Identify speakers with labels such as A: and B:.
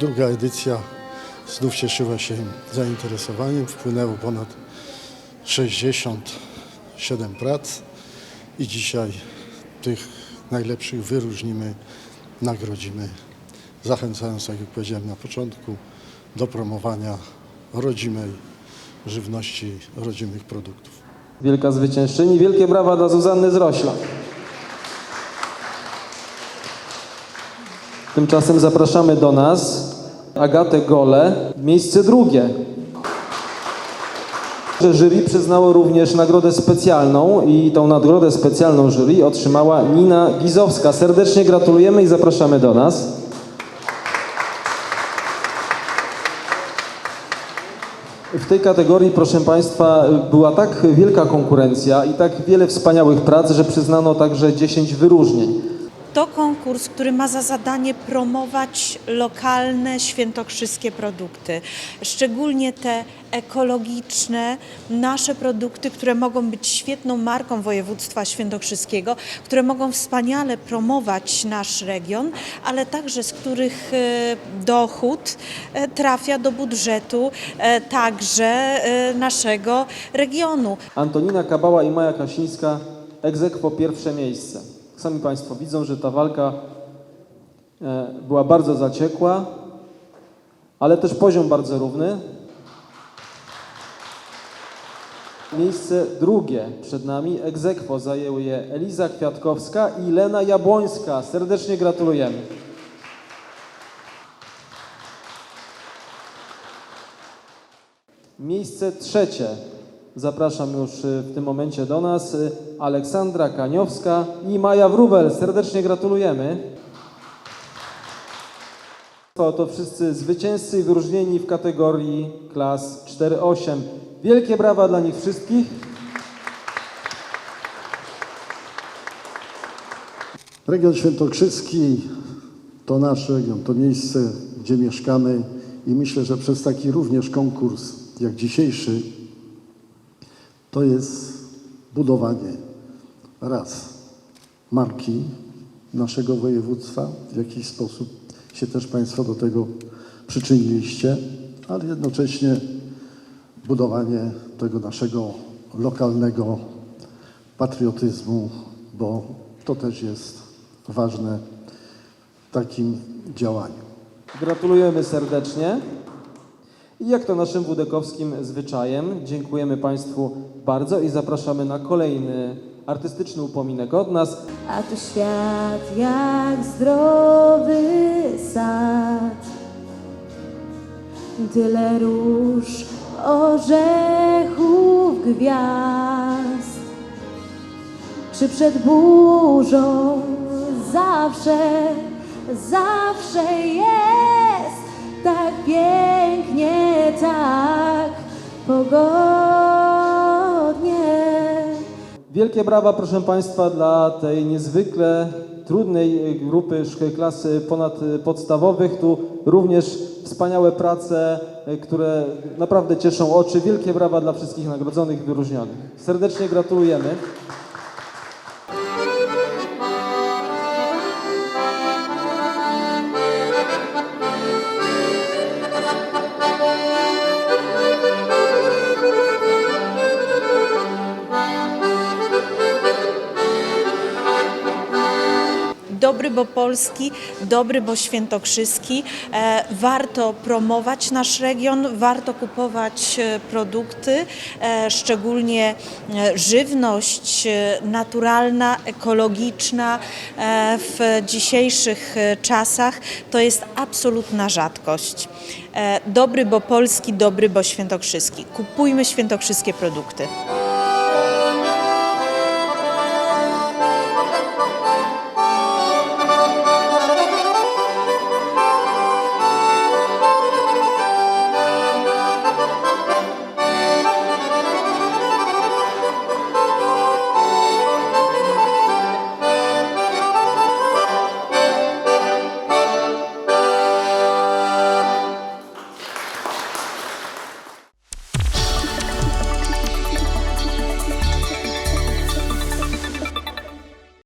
A: druga edycja znów cieszyła się zainteresowaniem. Wpłynęło ponad 67 prac i dzisiaj tych najlepszych wyróżnimy, nagrodzimy, zachęcając, tak jak powiedziałem na początku, do promowania rodzimej żywności, rodzimych produktów.
B: Wielka zwyciężczyni. Wielkie brawa dla Zuzanny Zrośla. Tymczasem zapraszamy do nas Agatę Gole, miejsce drugie. Jury przyznało również nagrodę specjalną i tą nagrodę specjalną jury otrzymała Nina Gizowska. Serdecznie gratulujemy i zapraszamy do nas. W tej kategorii, proszę Państwa, była tak wielka konkurencja i tak wiele wspaniałych prac, że przyznano także 10 wyróżnień.
C: To konkurs, który ma za zadanie promować lokalne świętokrzyskie produkty, szczególnie te ekologiczne, nasze produkty, które mogą być świetną marką województwa świętokrzyskiego, które mogą wspaniale promować nasz region, ale także z których e, dochód e, trafia do budżetu e, także naszego regionu.
B: Antonina Kabała i Maja Kasińska egzekwo pierwsze miejsce. Sami Państwo widzą, że ta walka e, była bardzo zaciekła, ale też poziom bardzo równy. Miejsce drugie przed nami egzekwo zajęły je Eliza Kwiatkowska i Lena Jabłońska. Serdecznie gratulujemy. Miejsce trzecie. Zapraszam już y, w tym momencie do nas y, Aleksandra Kaniowska i Maja Wrubel. Serdecznie gratulujemy. To wszyscy zwycięzcy i wyróżnieni w kategorii klas 4-8. Wielkie brawa dla nich wszystkich.
A: Region Świętokrzyski to nasz region, to miejsce, gdzie mieszkamy i myślę, że przez taki również konkurs jak dzisiejszy to jest budowanie raz marki naszego województwa, w jakiś sposób się też Państwo do tego przyczyniliście, ale jednocześnie budowanie tego naszego lokalnego patriotyzmu, bo to też jest ważne w takim działaniu.
B: Gratulujemy serdecznie. I jak to naszym wódekowskim zwyczajem, dziękujemy Państwu bardzo i zapraszamy na kolejny artystyczny upominek od nas.
D: A tu świat jak zdrowy sad. Tyle róż, orzechów, gwiazd. Czy przed burzą zawsze, zawsze jest tak pięknie, tak pogodnie.
B: Wielkie brawa, proszę Państwa, dla tej niezwykle trudnej grupy klas ponadpodstawowych. Tu również wspaniałe prace, które naprawdę cieszą oczy. Wielkie brawa dla wszystkich nagrodzonych i wyróżnionych. Serdecznie gratulujemy.
C: Dobry, bo polski, dobry, bo świętokrzyski. E, warto promować nasz region, warto kupować e, produkty, e, szczególnie żywność naturalna, ekologiczna w dzisiejszych czasach. To jest absolutna rzadkość. Dobry, bo polski, dobry, bo świętokrzyski. Kupujmy świętokrzyskie produkty.